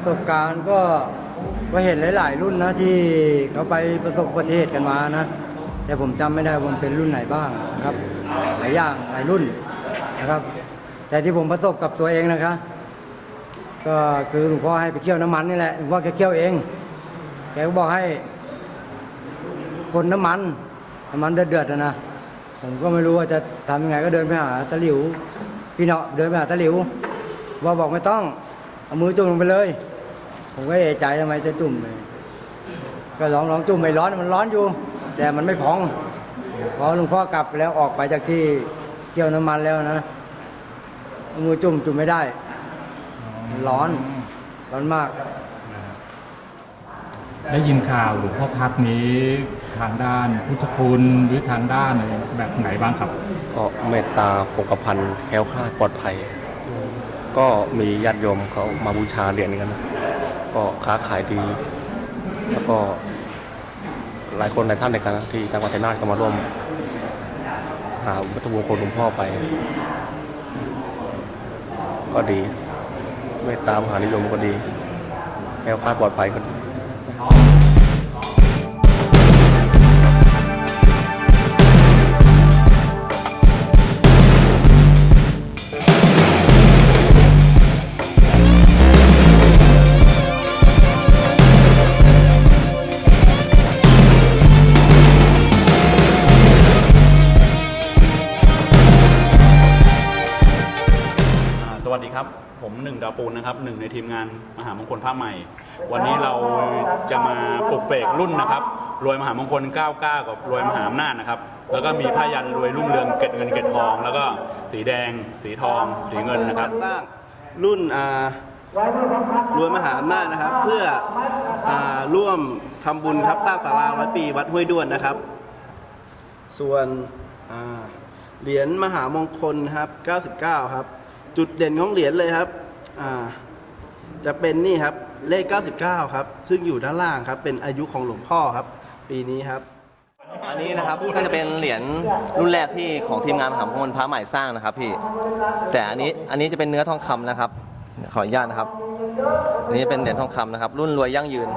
ประสบการณ์ก็ก็เห็นหลาย ๆ รุ่นนะที่เขาไปประสบอุบัติเหตุกันมานะ แต่ผมจำไม่ได้ว่ามันเป็นรุ่นไหนบ้างนะครับ หลายอย่างหลายรุ่นนะครับ แต่ที่ผมประสบกับตัวเองนะคะ ก็คือหลวงพ่อให้ไปเคี่ยวน้ำมันนี่แหละหลวงพ่อแกเคี่ยวเอง แกก็บอกให้ คนน้ำมันน้ำมันเดือดๆนะนะผมก็ไม่รู้ว่าจะทำยังไงก็เดินไปหาตะหลิว พี่เนาะเดินไปหาตะหลิวว่าบอกไม่ต้องเอามือจุ่มลงไปเลย ผมก็เอะใจทำไมจะจุ่มเลยก็ลองลองจุ่มไม่ร้อนมันร้อนอยู่ แต่มันไม่พองพอหลวงพ่อกลับแล้วออกไปจากที่เคี่ยวน้ำมันแล้วนะเอามือจุ่มจุ่มไม่ได้มันร้อนร้อนมาก ได้ยินข่าวหลวงพ่อพัดนี้ทางด้านพุทธคุณหรือทางด้านอะไรแบบไหนบ้างครับ ก็เมตตาคงกระพันแคล้วคลาดปลอดภัย ก็มีญาติโยมเขามาบูชาเหรียญกันนะ ก็ค้าขายดี แล้วก็หลายคนหลายท่านในกันนะที่จังหวัดชัยนาทก็มาร่วม หาวัตถุมงคลหลวงพ่อไป ก็ดี ไม่ตามหานิยมก็ดีแคล้วคลาดปลอดภัยก็ดี นะครับหนึ่งในทีมงานมหามงคลพระใหม่ วันนี้เราจะมาปลุกเสกรุ่นนะครับรวยมหามงคล 99 กับรวยมหาอำนาจนะครับ แล้วก็มีผ้ายันรวยรุ่งเรืองเก็ดเงินเก็ดทอง แล้วก็สีแดง สีทอง สีเงินนะครับ สร้างรุ่นอ่ารวยมหาอำนาจนะครับ เพื่ออ่าร่วมทำบุญครับสร้างศาลาร้อยปีวัดห้วยด้วนนะครับ ส่วนอ่าเหรียญมหามงคลครับ 99 ครับ จุดเด่นของเหรียญเลยครับ อ่าจะเป็นนี่ครับเลข 99 ครับ ซึ่งอยู่ด้านล่างครับ เป็นอายุของหลวงพ่อครับ ปีนี้ครับ อันนี้นะครับก็จะเป็นเหรียญรุ่นแรกที่ของทีมงานมหาพงศ์พระใหม่สร้างนะครับพี่แต่อันนี้อันนี้จะเป็นเนื้อทองคำนะครับ ขออนุญาตนะครับ อันนี้เป็นเหรียญทองคำนะครับ รุ่นรวยยั่งยืน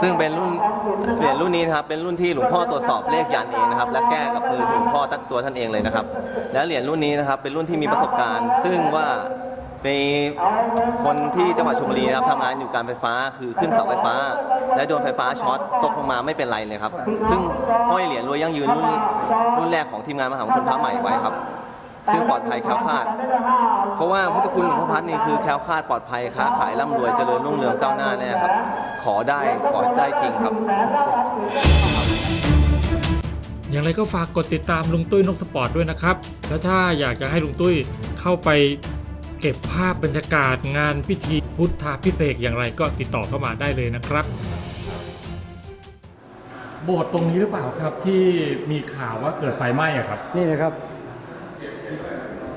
ซึ่งเป็นรุ่นเหรียญรุ่นนี้นะครับเป็นรุ่นที่หลวงพ่อตรวจสอบเลขยันเองนะครับ และแก้กับมือหลวงพ่อตั้งตัวท่านเองเลยนะครับ และเหรียญรุ่นนี้นะครับเป็นรุ่นที่มีประสบการณ์ ซึ่งว่าเป็นคนที่จังหวัดชลบุรีนะครับทำงานอยู่การไฟฟ้าคือขึ้นเสาไฟฟ้า และโดนไฟฟ้าช็อตตกลงมาไม่เป็นไรเลยครับ ซึ่งห้อยเหรียญรวยยั่งยืนรุ่นรุ่นแรกของทีมงานมหามงคลพระใหม่ไว้ครับ ซึ่งปลอดภัยแคล้วคลาด เพราะว่าพุทธคุณหลวงพ่อพัดนี่คือแคล้วคลาดปลอดภัยค้าขายร่ำรวยเจริญรุ่งเรืองก้าวหน้าแน่ครับ ขอได้ขอได้จริงครับ อย่างไรก็ฝากกดติดตามลุงตุ้ยนกสปอร์ตด้วยนะครับ แล้วถ้าอยากจะให้ลุงตุ้ยเข้าไปเก็บภาพบรรยากาศงานพิธีพุทธาพิเศษกอย่างไรก็ติดต่อเข้ามาได้เลยนะครับ โบสถ์ตรงนี้หรือเปล่าครับที่มีข่าวว่าเกิดไฟไหม้อะครับ นี่นะครับ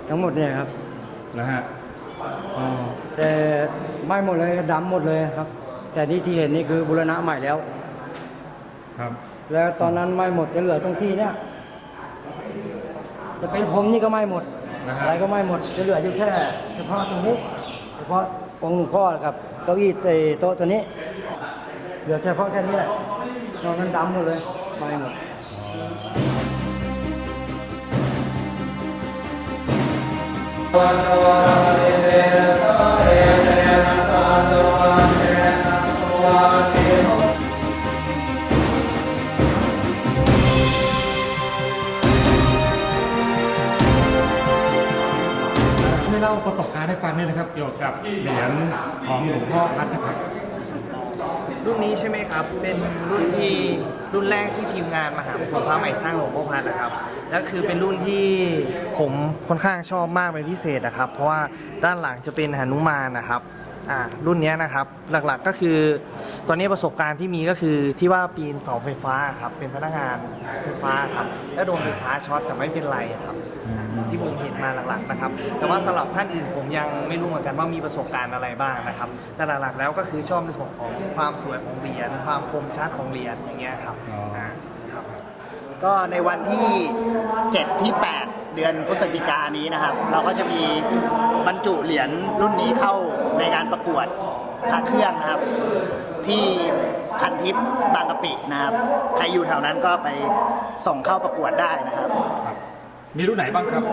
ทั้งหมดเนี่ยครับนะฮะอ๋อแต่ไม่หมดเลยดำหมดเลยครับ แต่นี่ที่เห็นนี่คือบูรณะใหม่แล้ว ครับแล้วตอนนั้นไม่หมดจะเหลือตรงที่เนี่ยจะเป็นผมนี่ก็ไม่หมดนะฮะอะไรก็ไม่หมดจะเหลืออยู่แค่เฉพาะตรงนี้ เฉพาะองค์หลวงพ่อกับเก้าอี้เตโต๊ะตัวนี้ เหลือเฉพาะแค่นี้แหละนอกนั้นดำหมดเลยไม่หมด ช่วยเล่าประสบการณ์ให้ฟังด้วยนะครับ เกี่ยวกับเหรียญของหลวงพ่อพัดนะครับ รุ่นนี้ใช่ไหมครับ เป็นรุ่นที่รุ่นแรกที่ทีมงานมหามงคลพระใหม่สร้างหลวงพ่อพัดนะครับ และคือเป็นรุ่นที่ผมค่อนข้างชอบมากเป็นพิเศษนะครับ เพราะว่าด้านหลังจะเป็นหนุมานนะครับอ่ารุ่นนี้นะครับหลักๆก็คือ ตอนนี้ประสบการณ์ที่มีก็คือที่ว่าปีนเสาไฟฟ้าครับเป็นพนักงานไฟฟ้าครับแล้วโดนไฟฟ้าช็อตแต่ไม่เป็นไรครับ ที่ผมเห็นมาหลักๆนะครับ แต่ว่าสำหรับท่านอื่นผมยังไม่รู้เหมือนกันว่ามีประสบการณ์อะไรบ้างนะครับ แต่หลักๆแล้วก็คือชอบในส่วนของความสวยของเหรียญความคมชัดของเหรียญอย่างเงี้ยครับอ๋ออ่าครับ ก็ในวันที่ 7 ที่ 8 เดือนพฤศจิกายนนี้นะครับ เราก็จะมีบรรจุเหรียญรุ่นนี้เข้าในงานประกวดพระเครื่องนะครับ ที่พันทิพย์บางกะปินะครับ ใครอยู่แถวนั้นก็ไปส่งเข้าประกวดได้นะครับ มีรุ่นไหนบ้างครับ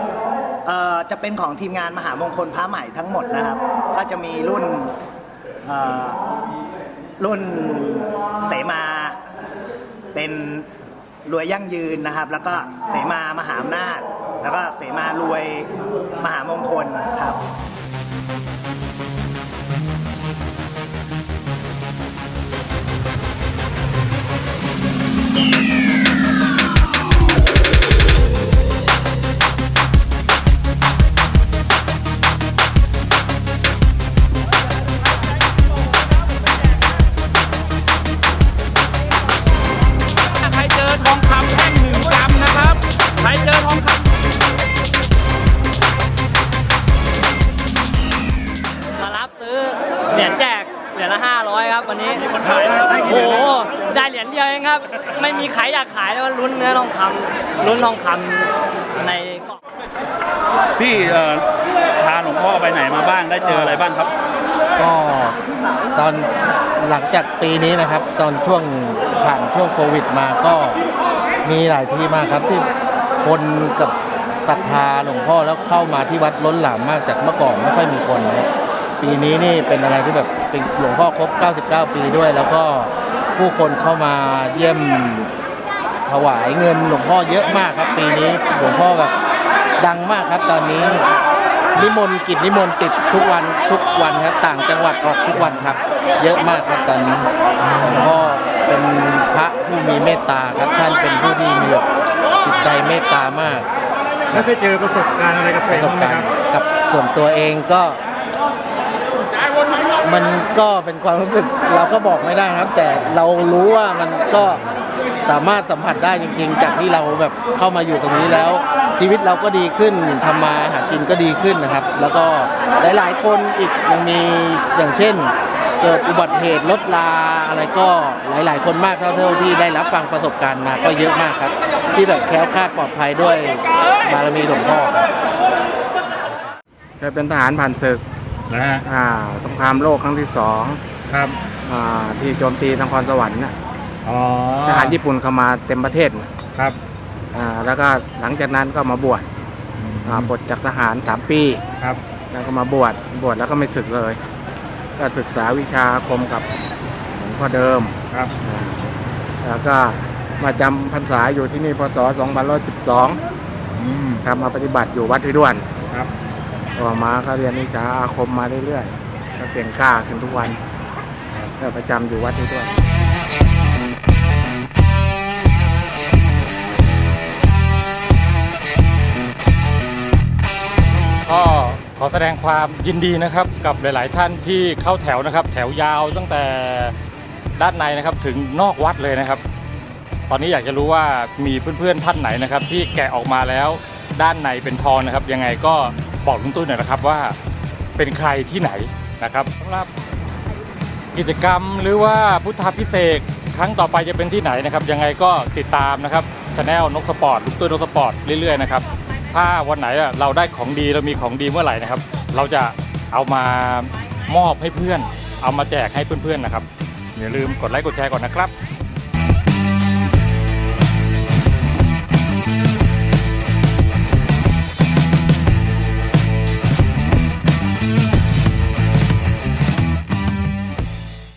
เอ่อจะเป็นของทีมงานมหามงคลพระใหม่ทั้งหมดนะครับ ก็จะมีรุ่นเอ่อรุ่นเสมาเป็นรวยยั่งยืนนะครับ แล้วก็เสมามหาอำนาจ แล้วก็เสมารวยมหามงคลครับ ครับวันนี้โอ้โหได้เหรียญเดียวเองครับ ไม่มีใครอยากขายแล้วลุ้นเนื้อทองคำลุ้นทองคำในกล่องพี่เอ่อพาหลวงพ่อไปไหนมาบ้างได้เจออะไรบ้างครับ ก็ตอนหลังจากปีนี้นะครับ ตอนช่วงผ่านช่วงโควิดมาก็มีหลายที่มากครับที่คนกับศรัทธาหลวงพ่อแล้วเข้ามาที่วัดล้นหลามมากจากเมื่อก่อนไม่ค่อยมีคนนะครับ ปีนี้นี่เป็นอะไรที่แบบเป็นหลวงพ่อครบ 99 ปีด้วย แล้วก็ผู้คนเข้ามาเยี่ยมถวายเงินหลวงพ่อเยอะมากครับ ปีนี้หลวงพ่อแบบดังมากครับตอนนี้นิมนต์กิจนิมนต์ติดทุกวันทุกวันครับต่างจังหวัดออกทุกวันครับ เยอะมากครับตอนนี้หลวงพ่อเป็นพระผู้มีเมตตาครับท่านเป็นผู้ที่มีแบบจิตใจเมตตามาก แล้วเคยเจอประสบการณ์อะไรกับปตัวเอระงสบบ้างไหมการครัณ์บกับส่วนตัวเองก็ มันก็เป็นความรู้สึกเราก็บอกไม่ได้ครับ แต่เรารู้ว่ามันก็สามารถสัมผัสได้จริง ๆ จากที่เราแบบเข้ามาอยู่ตรงนี้แล้ว ชีวิตเราก็ดีขึ้นทำมาหากินก็ดีขึ้นนะครับ แล้วก็หลายๆคนอีกยังมีอย่างเช่น เกิดอุบัติเหตุรถลาอะไรก็หลาย ๆ คนมากเท่าๆที่ได้รับฟังประสบการณ์มาก็เยอะมากครับ ที่แบบแคล้วคลาดปลอดภัยด้วยบารมีหลวงพ่อครับเคยเป็นทหารผ่านศึก นะฮะอ่าสงครามโลกครั้งที่สองครับอ่าที่โจมตีนครสวรรค์น่ะอ๋อทหารญี่ปุ่นเข้ามาเต็มประเทศน่ะครับอ่าแล้วก็หลังจากนั้นก็มาบวชอ่าปลดจากทหาร3ปี ครับแล้วก็มาบวชบวชแล้วก็ไม่ศึกเลย ก็ศึกษาวิชาอาคมกับหลวงพ่อเดิม ครับอ่าแล้วก็มาจำพรรษาอยู่ที่นี่พศ 2512 อืมครับมาปฏิบัติอยู่วัดพิด้วนครับ ต่อมาก็เรียนวิชาอาคมมาเรื่อยๆก็เปลี่ยนกล้าขึ้นทุกวันก็ประจำอยู่วัดพิด้วนก็ขอแสดงความยินดีนะครับกับหลาย ๆ ท่านที่เข้าแถวนะครับ แถวยาวตั้งแต่ด้านในนะครับถึงนอกวัดเลยนะครับ ตอนนี้อยากจะรู้ว่ามีเพื่อน ๆ ท่านไหนนะครับ ที่แกะออกมาแล้วด้านในเป็นทองนะครับ ยังไงก็ บอกลุงตุ้ยหน่อยนะครับว่าเป็นใครที่ไหนนะครับสำหรับกิจกรรมหรือว่าพุทธาพิเศษกครั้งต่อไปจะเป็นที่ไหนนะครับ ยังไงก็ติดตามนะครับช anel นกสปอร์ตลุงตุ้ยนกสปอร์ตเรื่อยๆนะครับถ้าวันไหนอะเราได้ของดีเรามีของดีเมื่อไหร่นะครับ เราจะเอามามอบให้เพื่อน เอามาแจกให้เพื่อนๆนะครับอย่าลืมกดไลค์กดแชร์ก่อนนะครับ